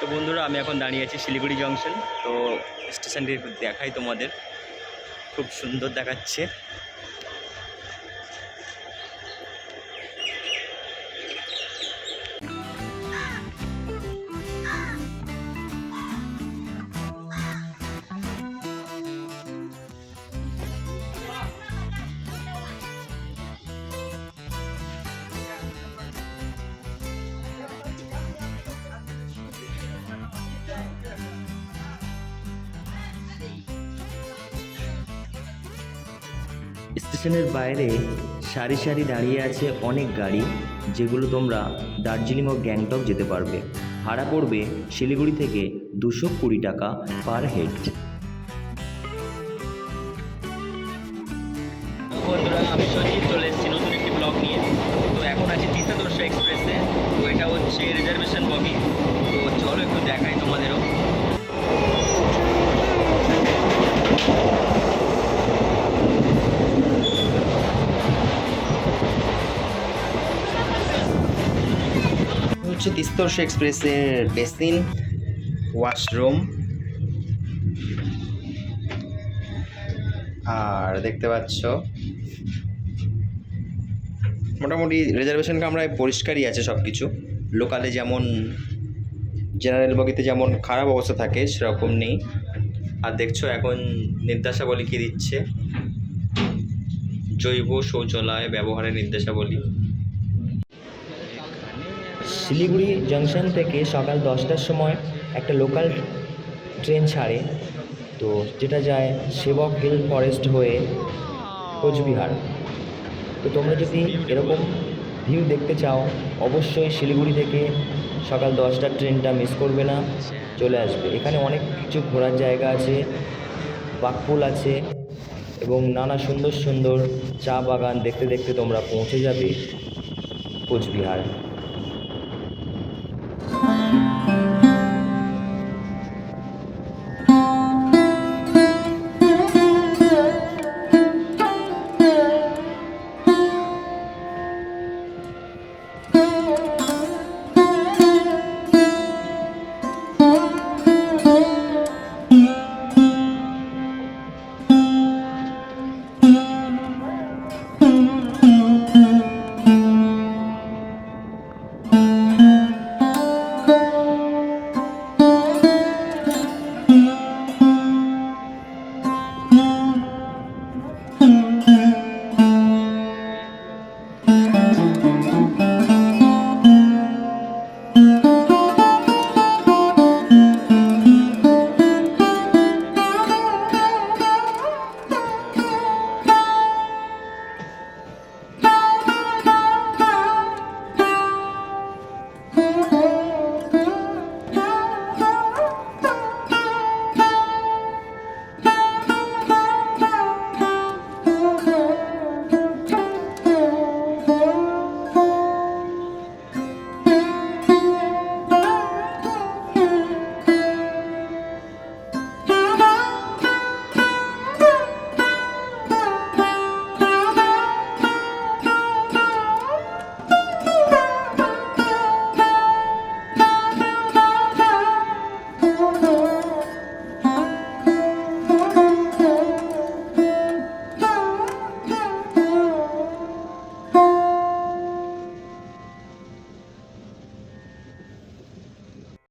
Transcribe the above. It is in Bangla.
তো বন্ধুরা, আমি এখন দাঁড়িয়ে আছি শিলিগুড়ি জংশন। তো স্টেশনটি দেখাই তোমাদের। খুব সুন্দর দেখাচ্ছে। স্টেশনের বাইরে সারি সারি দাঁড়িয়ে আছে অনেক গাড়ি, যেগুলো তোমরা দার্জিলিং ও গ্যাংটক যেতে পারবে। ভাড়া পড়বে শিলিগুড়ি থেকে দুশো কুড়ি টাকা পার হেড। আমি চলে এসেছি একটি ব্লগ নিয়ে। তো এখন আছি তিস্তাদর্শ এক্সপ্রেসে তো এটা হচ্ছে রিজার্ভেশন বগি তো হচ্ছে তিস্তর্ষ এক্সপ্রেসের বেসিন ওয়াশরুম। আর দেখতে পাচ্ছ, মোটামুটি রিজার্ভেশন কামরায় পরিষ্কারই আছে সব কিছু লোকালে যেমন জেনারেল বগিতে যেমন খারাপ অবস্থা থাকে, সেরকম নেই। আর দেখছ এখন নির্দেশাবলী কী দিচ্ছে? জৈব শৌচালয় ব্যবহারের নির্দেশাবলী। শিলিগুড়ি জাংশন থেকে সকাল দশটার সময় একটা লোকাল ট্রেন ছাড়ে, তো যেটা যায় সেবক হিল ফরেস্ট হয়ে কোচবিহার। তো তোমরা যদি এরকম ভিউ দেখতে চাও, অবশ্যই শিলিগুড়ি থেকে সকাল দশটার ট্রেনটা মিস করবে না, চলে আসবে। এখানে অনেক কিছু ঘোরার জায়গা আছে বাকপুল আছে, এবং নানা সুন্দর সুন্দর চা বাগান দেখতে দেখতে তোমরা পৌঁছে যাবে কোচবিহার।